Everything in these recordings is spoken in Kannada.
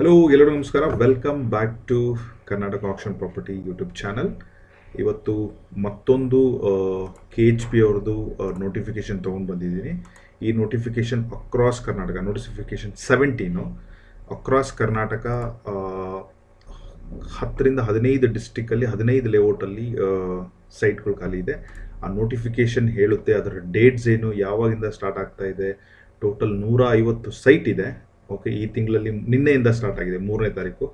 ಹಲೋ ಎಲ್ಲರೂ ನಮಸ್ಕಾರ. Welcome back to Karnataka action property YouTube channel ಇವತ್ತು ಮತ್ತೊಂದು ಕೆ ಎಚ್ ಪಿ ಅವ್ರದ್ದು ನೋಟಿಫಿಕೇಶನ್ ತೊಗೊಂಡು ಬಂದಿದ್ದೀನಿ. ಈ notification across Karnataka notification seventeen across Karnataka ಹತ್ತರಿಂದ ಹದಿನೈದು ಡಿಸ್ಟಿಕ್ಕಲ್ಲಿ ಹದಿನೈದು ಲೇಔಟಲ್ಲಿ ಸೈಟ್ಗಳು ಖಾಲಿ ಇದೆ. ಆ ನೋಟಿಫಿಕೇಶನ್ ಹೇಳುತ್ತೆ, ಅದರ ಡೇಟ್ಸ್ ಏನು, ಯಾವಾಗಿಂದ ಸ್ಟಾರ್ಟ್ ಆಗ್ತಾ ಇದೆ ಟೋಟಲ್ ನೂರ ಐವತ್ತು ಸೈಟ್ ಇದೆ. ಓಕೆ ಈ ತಿಂಗಳಲ್ಲಿ ನಿನ್ನೆಯಿಂದ ಸ್ಟಾರ್ಟ್ ಆಗಿದೆ, ಮೂರನೇ ತಾರೀಕು.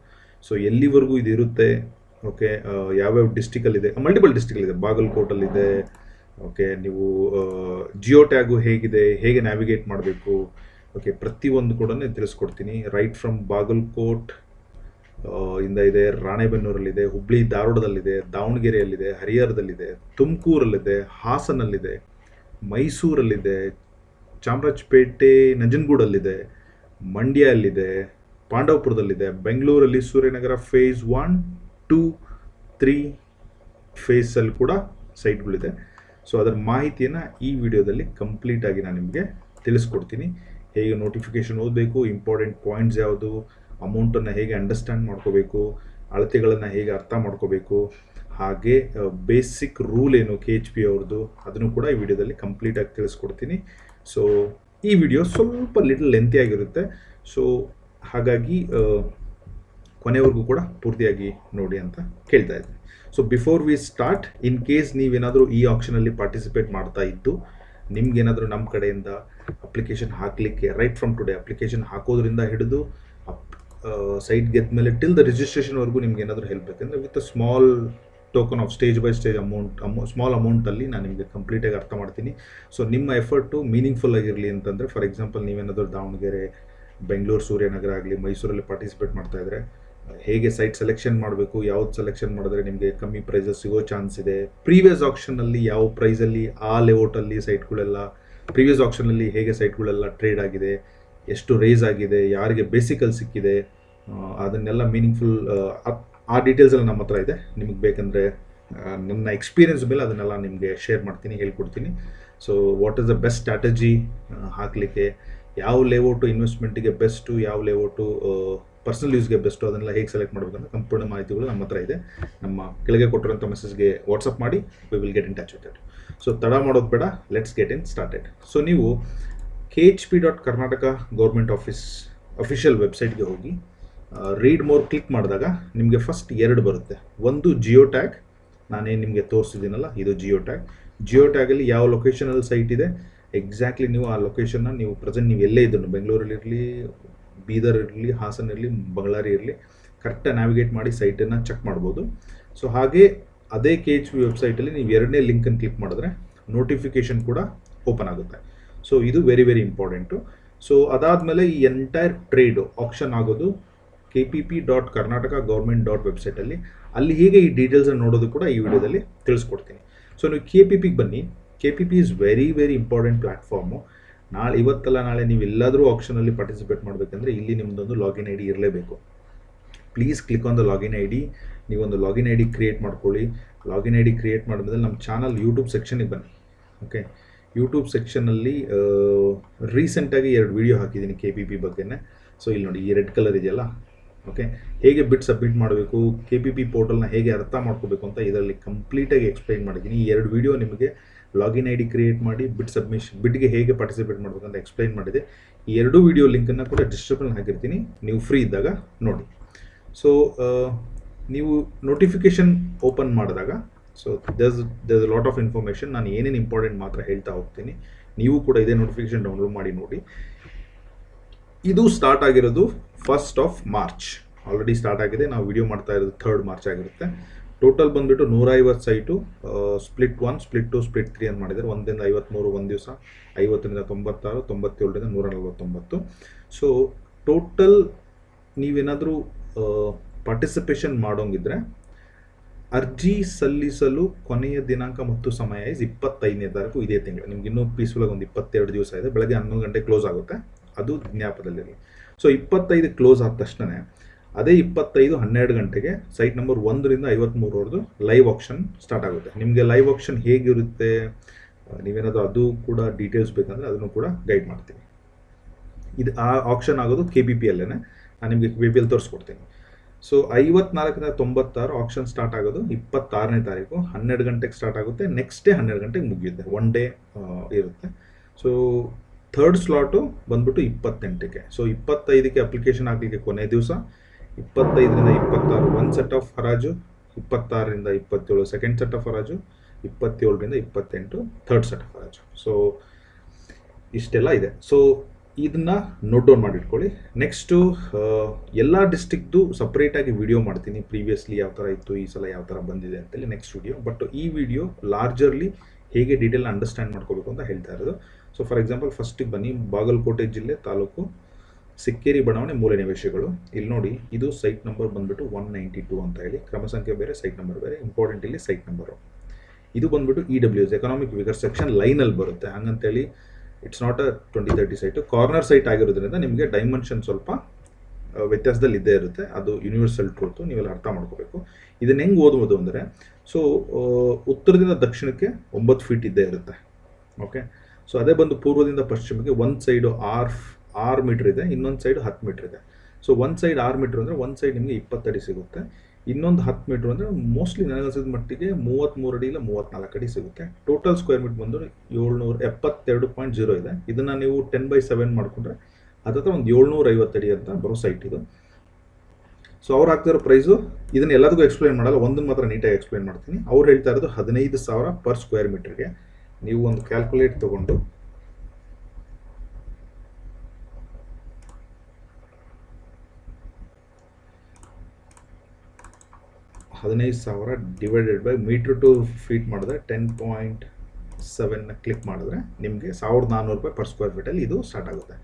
ಸೊ ಎಲ್ಲಿವರೆಗೂ ಇದು ಇರುತ್ತೆ? ಓಕೆ ಯಾವ್ಯಾವ ಡಿಸ್ಟಿಕಲ್ಲಿದೆ ಮಲ್ಟಿಪಲ್ ಡಿಸ್ಟಿಕಲ್ಲಿದೆ ಬಾಗಲಕೋಟಲ್ಲಿದೆ ಓಕೆ ನೀವು ಜಿಯೋ ಟ್ಯಾಗು ಹೇಗಿದೆ? ಹೇಗೆ ನ್ಯಾವಿಗೇಟ್ ಮಾಡಬೇಕು? ಓಕೆ ಪ್ರತಿಯೊಂದು ಕೂಡ ತಿಳಿಸ್ಕೊಡ್ತೀನಿ. ರೈಟ್ ಫ್ರಮ್ ಬಾಗಲಕೋಟ್ ಇಂದ ಇದೆ ರಾಣೆಬೆನ್ನೂರಲ್ಲಿದೆ, ಹುಬ್ಳಿ ಧಾರವಾಡದಲ್ಲಿದೆ, ದಾವಣಗೆರೆಯಲ್ಲಿದೆ, ಹರಿಹರದಲ್ಲಿದೆ, ತುಮಕೂರಲ್ಲಿದೆ, ಹಾಸನಲ್ಲಿದೆ, ಮೈಸೂರಲ್ಲಿದೆ, ಚಾಮರಾಜಪೇಟೆ, ನಂಜನಗೂಡಲ್ಲಿದೆ. ಮಂಡ್ಯಲ್ಲಿದೆ, ಪಾಂಡವಪುರದಲ್ಲಿದೆ, ಬೆಂಗಳೂರಲ್ಲಿ Suryanagar phase one two three ಫೇಸಲ್ಲಿ ಕೂಡ ಸೈಟ್ಗಳಿದೆ ಸೊ ಅದರ ಮಾಹಿತಿಯನ್ನು ಈ ವಿಡಿಯೋದಲ್ಲಿ ಕಂಪ್ಲೀಟಾಗಿ ನಾನು ನಿಮಗೆ ತಿಳಿಸ್ಕೊಡ್ತೀನಿ. ಹೇಗೆ ನೋಟಿಫಿಕೇಶನ್ ಓದಬೇಕು ಇಂಪಾರ್ಟೆಂಟ್ ಪಾಯಿಂಟ್ಸ್ ಯಾವುದು ಅಮೌಂಟನ್ನು ಹೇಗೆ ಅಂಡರ್ಸ್ಟ್ಯಾಂಡ್ ಮಾಡ್ಕೋಬೇಕು, ಅಳತೆಗಳನ್ನು ಹೇಗೆ ಅರ್ಥ ಮಾಡ್ಕೋಬೇಕು, ಹಾಗೆ ಬೇಸಿಕ್ ರೂಲ್ ಏನು ಕೆ ಎಚ್ ಪಿ ಅವ್ರದ್ದು ಅದನ್ನು ಕೂಡ ಈ ವಿಡಿಯೋದಲ್ಲಿ ಕಂಪ್ಲೀಟಾಗಿ ತಿಳಿಸ್ಕೊಡ್ತೀನಿ. ಸೊ ಈ ವಿಡಿಯೋ ಸ್ವಲ್ಪ ಲಿಟಲ್ ಲೆಂತಿ ಆಗಿರುತ್ತೆ. ಸೊ ಹಾಗಾಗಿ ಕೊನೆವರೆಗೂ ಕೂಡ ಪೂರ್ತಿಯಾಗಿ ನೋಡಿ ಅಂತ ಕೇಳ್ತಾ ಇದ್ದೀನಿ. So before we start in case ನೀವೇನಾದರೂ ಈ ಆಪ್ಷನಲ್ಲಿ ಪಾರ್ಟಿಸಿಪೇಟ್ ಮಾಡ್ತಾ ಇದ್ದು, ನಿಮ್ಗೇನಾದರೂ ನಮ್ಮ ಕಡೆಯಿಂದ ಅಪ್ಲಿಕೇಶನ್ ಹಾಕಲಿಕ್ಕೆ ರೈಟ್ ಫ್ರಮ್ ಟುಡೇ ಅಪ್ಲಿಕೇಶನ್ ಹಾಕೋದ್ರಿಂದ ಹಿಡಿದು, ಅಪ್ ಸೈಟ್ ಗೆದ್ದ ಮೇಲೆ ಟಿಲ್ ದ ರಿಜಿಸ್ಟ್ರೇಷನ್ವರೆಗೂ ನಿಮ್ಗೆ ಏನಾದರೂ ಹೆಲ್ಪ್ ಬೇಕಂದರೆ with a small token of stage by stage amount amount small ಅಮೌಂಟಲ್ಲಿ ನಾನು ನಿಮಗೆ ಕಂಪ್ಲೀಟಾಗಿ ಅರ್ಥ ಮಾಡ್ತೀನಿ. ಸೊ ನಿಮ್ಮ ಎಫರ್ಟು ಮೀನಿಂಗ್ಫುಲ್ ಆಗಿರಲಿ ಅಂತಂದರೆ ಫಾರ್ ಎಕ್ಸಾಂಪಲ್ ನೀವೇನಾದರೂ ದಾವಣಗೆರೆ ಬೆಂಗಳೂರು ಸೂರ್ಯನಗರ ಆಗಲಿ, ಮೈಸೂರಲ್ಲಿ ಪಾರ್ಟಿಸಿಪೇಟ್ ಮಾಡ್ತಾ ಇದ್ದರೆ ಹೇಗೆ ಸೈಟ್ ಸೆಲೆಕ್ಷನ್ ಮಾಡಬೇಕು, ಯಾವ್ದು ಸೆಲೆಕ್ಷನ್ ಮಾಡಿದ್ರೆ ನಿಮಗೆ ಕಮ್ಮಿ ಪ್ರೈಸಸ್ ಸಿಗೋ ಚಾನ್ಸ್ ಇದೆ ಪ್ರೀವಿಯಸ್ ಆಪ್ಷನಲ್ಲಿ ಯಾವ ಪ್ರೈಸಲ್ಲಿ ಆ ಲೇಔಟಲ್ಲಿ ಸೈಟ್ಗಳೆಲ್ಲ ಪ್ರೀವಿಯಸ್ ಆಪ್ಷನಲ್ಲಿ ಹೇಗೆ ಸೈಟ್ಗಳೆಲ್ಲ ಟ್ರೇಡ್ ಆಗಿದೆ, ಎಷ್ಟು ರೇಸ್ ಆಗಿದೆ, ಯಾರಿಗೆ ಬೇಸಿಕಲ್ ಸಿಕ್ಕಿದೆ ಅದನ್ನೆಲ್ಲ ಮೀನಿಂಗ್ಫುಲ್ ಆ ಡೀಟೇಲ್ಸ್ ಎಲ್ಲ ನಮ್ಮ ಹತ್ರ ಇದೆ. ನಿಮಗೆ ಬೇಕಂದರೆ ನನ್ನ ಎಕ್ಸ್ಪೀರಿಯನ್ಸ್ ಮೇಲೆ ಅದನ್ನೆಲ್ಲ ನಿಮಗೆ ಶೇರ್ ಮಾಡ್ತೀನಿ, ಹೇಳ್ಕೊಡ್ತೀನಿ. So what is the best strategy ಹಾಕಲಿಕ್ಕೆ, ಯಾವ ಲೇಔಟು ಇನ್ವೆಸ್ಟ್ಮೆಂಟಿಗೆ ಬೆಸ್ಟು ಯಾವ ಲೇಔಟು ಪರ್ಸನಲ್ ಯೂಸ್ಗೆ ಬೆಸ್ಟು ಅದನ್ನೆಲ್ಲ ಹೇಗೆ ಸೆಲೆಕ್ಟ್ ಮಾಡಬೇಕಂತ ಸಂಪೂರ್ಣ ಮಾಹಿತಿಗಳು ನಮ್ಮ ಹತ್ರ ಇದೆ. ನಮ್ಮ ಕೆಳಗೆ ಕೊಟ್ಟಿರೋಂಥ ಮೆಸೇಜ್ಗೆ ವಾಟ್ಸಪ್ ಮಾಡಿ we will get in touch with it so ತಡ ಮಾಡೋದು ಬೇಡ let's get in started so ನೀವು K H P dot Karnataka government office official ವೆಬ್ಸೈಟ್ಗೆ ಹೋಗಿ ರೀಡ್ ಮೋರ್ ಕ್ಲಿಕ್ ಮಾಡಿದಾಗ ನಿಮಗೆ ಫಸ್ಟ್ ಎರಡು ಬರುತ್ತೆ. ಒಂದು ಜಿಯೋ ಟ್ಯಾಗ್ ನಾನೇನು ನಿಮಗೆ ತೋರಿಸಿದ್ದೀನಲ್ಲ, ಇದು ಜಿಯೋ ಟ್ಯಾಗ್ ಜಿಯೋ ಟ್ಯಾಗಲ್ಲಿ ಯಾವ ಲೊಕೇಶನಲ್ಲಿ ಸೈಟ್ ಇದೆ ಎಕ್ಸಾಕ್ಟ್ಲಿ ನೀವು ಆ ಲೊಕೇಶನ್ನ ನೀವು ಪ್ರೆಸೆಂಟ್ ನೀವು ಎಲ್ಲೇ ಇದ್ದನು ಬೆಂಗಳೂರಲ್ಲಿರಲಿ ಬೀದರ್ ಇರಲಿ, ಹಾಸನ ಇರಲಿ ಬಳ್ಳಾರಿ ಇರಲಿ ಕರೆಕ್ಟಾಗಿ ನ್ಯಾವಿಗೇಟ್ ಮಾಡಿ ಸೈಟನ್ನು ಚೆಕ್ ಮಾಡ್ಬೋದು. ಸೊ ಹಾಗೆ ಅದೇ ಕೆ ಎಚ್ ಪಿ ವೆಬ್ಸೈಟಲ್ಲಿ ನೀವು ಎರಡನೇ ಲಿಂಕನ್ನು ಕ್ಲಿಕ್ ಮಾಡಿದ್ರೆ ನೋಟಿಫಿಕೇಷನ್ ಕೂಡ ಓಪನ್ ಆಗುತ್ತೆ. ಸೊ ಇದು ವೆರಿ ವೆರಿ ಇಂಪಾರ್ಟೆಂಟು ಸೊ ಅದಾದಮೇಲೆ ಈ ಎಂಟೈರ್ ಟ್ರೇಡು ಆಪ್ಷನ್ ಆಗೋದು K P P dot Karnataka government dot ವೆಬ್ಸೈಟಲ್ಲಿ ಅಲ್ಲಿ. ಹೇಗೆ ಈ ಡೀಟೇಲ್ಸನ್ನು ನೋಡೋದು ಕೂಡ ಈ ವಿಡಿಯೋದಲ್ಲಿ ತಿಳಿಸ್ಕೊಡ್ತೀನಿ. ಸೊ ನೀವು ಕೆ ಪಿ ಪಿಗೆ ಬನ್ನಿ. K P P is very very important platform ನಾಳೆ, ಇವತ್ತಲ್ಲ ನಾಳೆ ನೀವು ಎಲ್ಲಾದರೂ ಆಪ್ಷನಲ್ಲಿ ಪಾರ್ಟಿಸಿಪೇಟ್ ಮಾಡಬೇಕಂದ್ರೆ ಇಲ್ಲಿ ನಿಮ್ಮದೊಂದು ಲಾಗಿನ್ ಐ ಡಿ ಇರಲೇಬೇಕು. Please click on the login I D ನೀವೊಂದು ಲಾಗಿನ್ ಐ ಡಿ ಕ್ರಿಯೇಟ್ ಮಾಡ್ಕೊಳ್ಳಿ. ಲಾಗಿನ್ ಐ ಡಿ ಕ್ರಿಯೇಟ್ ಮಾಡಿದ್ಮೇಲೆ ನಮ್ಮ ಚಾನಲ್ ಯೂಟ್ಯೂಬ್ ಸೆಕ್ಷನಿಗೆ ಬನ್ನಿ. ಓಕೆ ಯೂಟ್ಯೂಬ್ ಸೆಕ್ಷನಲ್ಲಿ ರೀಸೆಂಟಾಗಿ ಎರಡು ವಿಡಿಯೋ ಹಾಕಿದ್ದೀನಿ ಕೆ ಪಿ ಪಿ ಬಗ್ಗೆನೇ. ಸೊ ಇಲ್ಲಿ ನೋಡಿ ಈ ರೆಡ್ ಕಲರ್ ಇದೆಯಲ್ಲ? ಓಕೆ ಹೇಗೆ ಬಿಟ್ ಸಬ್ಮಿಟ್ ಮಾಡಬೇಕು ಕೆ ಪಿ ಪಿ ಪೋರ್ಟಲ್ನ ಹೇಗೆ ಅರ್ಥ ಮಾಡ್ಕೋಬೇಕು ಅಂತ ಇದರಲ್ಲಿ ಕಂಪ್ಲೀಟಾಗಿ ಎಕ್ಸ್ಪ್ಲೈನ್ ಮಾಡಿದ್ದೀನಿ. ಈ ಎರಡು ವಿಡಿಯೋ ನಿಮಗೆ ಲಾಗಿನ್ ಐ ಡಿ ಕ್ರಿಯೇಟ್ ಮಾಡಿ ಬಿಟ್ ಸಬ್ಮಿಷನ್ ಬಿಟ್ಗೆ ಹೇಗೆ ಪಾರ್ಟಿಸಿಪೇಟ್ ಮಾಡಬೇಕು ಅಂತ ಎಕ್ಸ್ಪ್ಲೈನ್ ಮಾಡಿದೆ. ಈ ಎರಡು ವಿಡಿಯೋ ಲಿಂಕನ್ನು ಕೂಡ ಡಿಸ್ಕ್ರಿಪ್ಷನ್ ಹಾಕಿರ್ತೀನಿ. ನೀವು ಫ್ರೀ ಇದ್ದಾಗ ನೋಡಿ. ಸೊ ನೀವು ನೋಟಿಫಿಕೇಷನ್ ಓಪನ್ ಮಾಡಿದಾಗ so this this lot of information ನಾನು ಏನೇನು ಇಂಪಾರ್ಟೆಂಟ್ ಮಾತ್ರ ಹೇಳ್ತಾ ಹೋಗ್ತೀನಿ. ನೀವು ಕೂಡ ಇದೇ ನೋಟಿಫಿಕೇಷನ್ ಡೌನ್ಲೋಡ್ ಮಾಡಿ ನೋಡಿ. ಇದು ಸ್ಟಾರ್ಟ್ ಆಗಿರೋದು first of March already start ಆಗಿದೆ. ನಾವು ವಿಡಿಯೋ ಮಾಡ್ತಾ ಇರೋದು ಥರ್ಡ್ ಮಾರ್ಚ್ ಆಗಿರುತ್ತೆ. ಟೋಟಲ್ ಬಂದುಬಿಟ್ಟು ನೂರೈವತ್ತು site split one split two split three ಅಂತ ಮಾಡಿದ್ದಾರೆ. ಒಂದರಿಂದ ಐವತ್ತ್ಮೂರು ಒಂದು ದಿವಸ, ಐವತ್ತರಿಂದ ತೊಂಬತ್ತಾರು, ತೊಂಬತ್ತೇಳರಿಂದ ನೂರ ನಲವತ್ತೊಂಬತ್ತು ಸೊ ಟೋಟಲ್ ನೀವೇನಾದರೂ ಪಾರ್ಟಿಸಿಪೇಷನ್ ಮಾಡೋಂಗಿದ್ರೆ ಅರ್ಜಿ ಸಲ್ಲಿಸಲು ಕೊನೆಯ ದಿನಾಂಕ ಮತ್ತು ಸಮಯ ಇಸ್ ಇಪ್ಪತ್ತೈದನೇ ತಾರೀಕು ಇದೇ ತಿಂಗಳು. ನಿಮ್ಗೆ ಇನ್ನೂ ಪೀಸ್ಫುಲ್ಲಾಗಿ ಒಂದು ಇಪ್ಪತ್ತೆರಡು ದಿವಸ ಇದೆ. ಬೆಳಗ್ಗೆ ಹನ್ನೊಂದು ಗಂಟೆ ಕ್ಲೋಸ್ ಆಗುತ್ತೆ. ಅದು ಜ್ಞಾಪದಲ್ಲಿರಲಿ ಸೊ ಇಪ್ಪತ್ತೈದು ಕ್ಲೋಸ್ ಆದ ತಕ್ಷಣ ಅದೇ ಇಪ್ಪತ್ತೈದು ಹನ್ನೆರಡು ಗಂಟೆಗೆ ಸೈಟ್ ನಂಬರ್ ಒಂದರಿಂದ ಐವತ್ತ್ಮೂರವರೆದು ಲೈವ್ ಆಪ್ಷನ್ ಸ್ಟಾರ್ಟ್ ಆಗುತ್ತೆ. ನಿಮಗೆ ಲೈವ್ ಆಪ್ಷನ್ ಹೇಗಿರುತ್ತೆ? ನೀವೇನಾದರೂ ಅದು ಕೂಡ ಡೀಟೇಲ್ಸ್ ಬೇಕಂದರೆ ಅದನ್ನು ಕೂಡ ಗೈಡ್ ಮಾಡ್ತೀವಿ ಇದು ಆ ಆಪ್ಷನ್ ಆಗೋದು ಕೆ ಬಿ ಪಿ ಅಲ್ಲೇ ನಾನು ನಿಮಗೆ ವಿ ಪಿ ಎಲ್ ತೋರಿಸ್ಕೊಡ್ತೀನಿ. ಸೊ ಐವತ್ನಾಲ್ಕರಿಂದ ತೊಂಬತ್ತಾರು ಆಪ್ಷನ್ ಸ್ಟಾರ್ಟ್ ಆಗೋದು ಇಪ್ಪತ್ತಾರನೇ ತಾರೀಕು. ಹನ್ನೆರಡು ಗಂಟೆಗೆ ಸ್ಟಾರ್ಟ್ ಆಗುತ್ತೆ. ನೆಕ್ಸ್ಟ್ ಡೇ ಹನ್ನೆರಡು ಗಂಟೆಗೆ ಮುಗಿಯುತ್ತೆ. ಒನ್ ಡೇ ಇರುತ್ತೆ. ಸೊ ಥರ್ಡ್ ಸ್ಲಾಟು ಬಂದ್ಬಿಟ್ಟು ಇಪ್ಪತ್ತೆಂಟಕ್ಕೆ. ಸೊ ಇಪ್ಪತ್ತೈದಕ್ಕೆ ಅಪ್ಲಿಕೇಶನ್ ಹಾಕಲಿಕ್ಕೆ ಕೊನೆ ದಿವಸ, ಇಪ್ಪತ್ತೈದರಿಂದ ಇಪ್ಪತ್ತಾರು ಒನ್ ಸೆಟ್ ಆಫ್ ಹರಾಜು ಇಪ್ಪತ್ತಾರರಿಂದ ಇಪ್ಪತ್ತೇಳು ಸೆಕೆಂಡ್ ಸೆಟ್ ಆಫ್ ಹರಾಜು ಇಪ್ಪತ್ತೇಳರಿಂದ ಇಪ್ಪತ್ತೆಂಟು ಥರ್ಡ್ ಸೆಟ್ ಆಫ್ ಹರಾಜು ಸೊ ಇಷ್ಟೆಲ್ಲ ಇದೆ. ಸೊ ಇದನ್ನ ನೋಟ್ ಡೌನ್ ಮಾಡಿಟ್ಕೊಳ್ಳಿ. ನೆಕ್ಸ್ಟು ಎಲ್ಲ ಡಿಸ್ಟಿಕ್ದು ಸಪ್ರೇಟಾಗಿ ವಿಡಿಯೋ ಮಾಡ್ತೀನಿ. ಪ್ರೀವಿಯಸ್ಲಿ ಯಾವ ಥರ ಇತ್ತು, ಈ ಸಲ ಯಾವ ಥರ ಬಂದಿದೆ ಅಂತೇಳಿ ನೆಕ್ಸ್ಟ್ ವಿಡಿಯೋ ಬಟ್ ಈ ವಿಡಿಯೋ ಲಾರ್ಜರ್ಲಿ ಹೇಗೆ ಡೀಟೇಲ್ ಅಂಡರ್ಸ್ಟ್ಯಾಂಡ್ ಮಾಡ್ಕೋಬೇಕು ಅಂತ ಹೇಳ್ತಾ ಇರೋದು. ಸೊ ಫಾರ್ ಎಕ್ಸಾಂಪಲ್ ಫಸ್ಟಿಗೆ ಬನ್ನಿ, ಬಾಗಲಕೋಟೆ ಜಿಲ್ಲೆ ತಾಲೂಕು ಸಿಕ್ಕೇರಿ ಬಡಾವಣೆ ಮೂಲ ನಿವೇಶಗಳು. ಇಲ್ಲಿ ನೋಡಿ, ಇದು ಸೈಟ್ ನಂಬರ್ ಬಂದ್ಬಿಟ್ಟು ಒನ್ ನೈಂಟಿ ಟು ಅಂತ ಹೇಳಿ. ಕ್ರಮ ಸಂಖ್ಯೆ ಬೇರೆ ಸೈಟ್ ನಂಬರ್ ಬೇರೆ. ಇಂಪಾರ್ಟೆಂಟ್ ಇಲ್ಲಿ ಸೈಟ್ ನಂಬರು ಇದು ಬಂದ್ಬಿಟ್ಟು E W S economic weaker section ಲೈನಲ್ಲಿ ಬರುತ್ತೆ. ಹಂಗಂತೇಳಿ it's not a twenty thirty site corner site ಆಗಿರೋದ್ರಿಂದ ನಿಮಗೆ ಡೈಮೆನ್ಷನ್ ಸ್ವಲ್ಪ ವ್ಯತ್ಯಾಸದಲ್ಲಿ ಇದ್ದೇ ಇರುತ್ತೆ. ಅದು ಯೂನಿವರ್ಸಲ್ ಟ್ರೂತು ನೀವೆಲ್ಲ ಅರ್ಥ ಮಾಡ್ಕೋಬೇಕು. ಇದನ್ನ ಹೆಂಗೆ ಓದುವುದು ಅಂದರೆ ಸೊ ಉತ್ತರದಿಂದ ದಕ್ಷಿಣಕ್ಕೆ ಒಂಬತ್ತು ಫೀಟ್ ಇದ್ದೇ ಇರುತ್ತೆ. ಓಕೆ ಸೊ ಅದೇ ಬಂದು ಪೂರ್ವದಿಂದ ಪಶ್ಚಿಮಕ್ಕೆ ಒಂದು ಸೈಡು ಆರ್ ಆರು ಮೀಟ್ರ್ ಇದೆ, ಇನ್ನೊಂದು ಸೈಡ್ ಹತ್ತು ಮೀಟ್ರ್ ಇದೆ. ಸೊ ಒಂದು ಸೈಡ್ ಆರು ಮೀಟ್ರ್ ಅಂದರೆ ಒಂದು ಸೈಡ್ ನಿಮಗೆ ಇಪ್ಪತ್ತಡಿ ಸಿಗುತ್ತೆ. ಇನ್ನೊಂದು ಹತ್ತು ಮೀಟ್ರ್ ಅಂದರೆ ಮೋಸ್ಟ್ಲಿ ನನಗನ್ಸಿದ ಮಟ್ಟಿಗೆ ಮೂವತ್ತ್ಮೂರು ಅಡಿ ಇಲ್ಲ ಮೂವತ್ತ್ನಾಲ್ಕು ಅಡಿ ಸಿಗುತ್ತೆ. ಟೋಟಲ್ ಸ್ಕ್ವೇರ್ ಮೀಟರ್ ಬಂದು ಏಳ್ನೂರ ಎಪ್ಪತ್ತೆರಡು ಪಾಯಿಂಟ್ ಜೀರೋ ಇದೆ. ಇದನ್ನು ನೀವು ಟೆನ್ ಬೈ ಸೆವೆನ್ ಮಾಡಿಕೊಂಡ್ರೆ ಹತ್ತತ್ರ ಒಂದು ಏಳ್ನೂರ ಐವತ್ತು ಅಡಿ ಅಂತ ಬರೋ ಸೈಟ್ ಇದು. ಸೊ ಅವ್ರು ಹಾಕ್ತಿರೋ ಪ್ರೈಸು ಇದನ್ನ ಎಲ್ಲದಕ್ಕೂ ಎಕ್ಸ್ಪ್ಲೈನ್ ಮಾಡಲ್ಲ, ಒಂದನ್ನು ಮಾತ್ರ ನೀಟಾಗಿ ಎಕ್ಸ್ಪ್ಲೈನ್ ಮಾಡ್ತೀನಿ. ಅವ್ರು ಹೇಳ್ತಾ ಇರೋದು ಹದಿನೈದು ಸಾವಿರ ಪರ್ ಸ್ಕ್ವೇರ್ ಮೀಟರ್ಗೆ ನೀವು ಒಂದು ಕ್ಯಾಲ್ಕುಲೇಟ್ ತಗೊಂಡು ಹದಿನೈದು ಸಾವಿರ divided by metre to feet ಮಾಡಿದ್ರೆ ಟೆನ್ ಪಾಯಿಂಟ್ ಸೆವೆನ್ನ ಕ್ಲಿಕ್ ಮಾಡಿದ್ರೆ ನಿಮಗೆ ಸಾವಿರದ ನಾನ್ನೂರು ರೂಪಾಯಿ ಪರ್ ಸ್ಕ್ವೇರ್ ಫೀಟಲ್ಲಿ ಇದು ಸ್ಟಾರ್ಟ್ ಆಗುತ್ತೆ.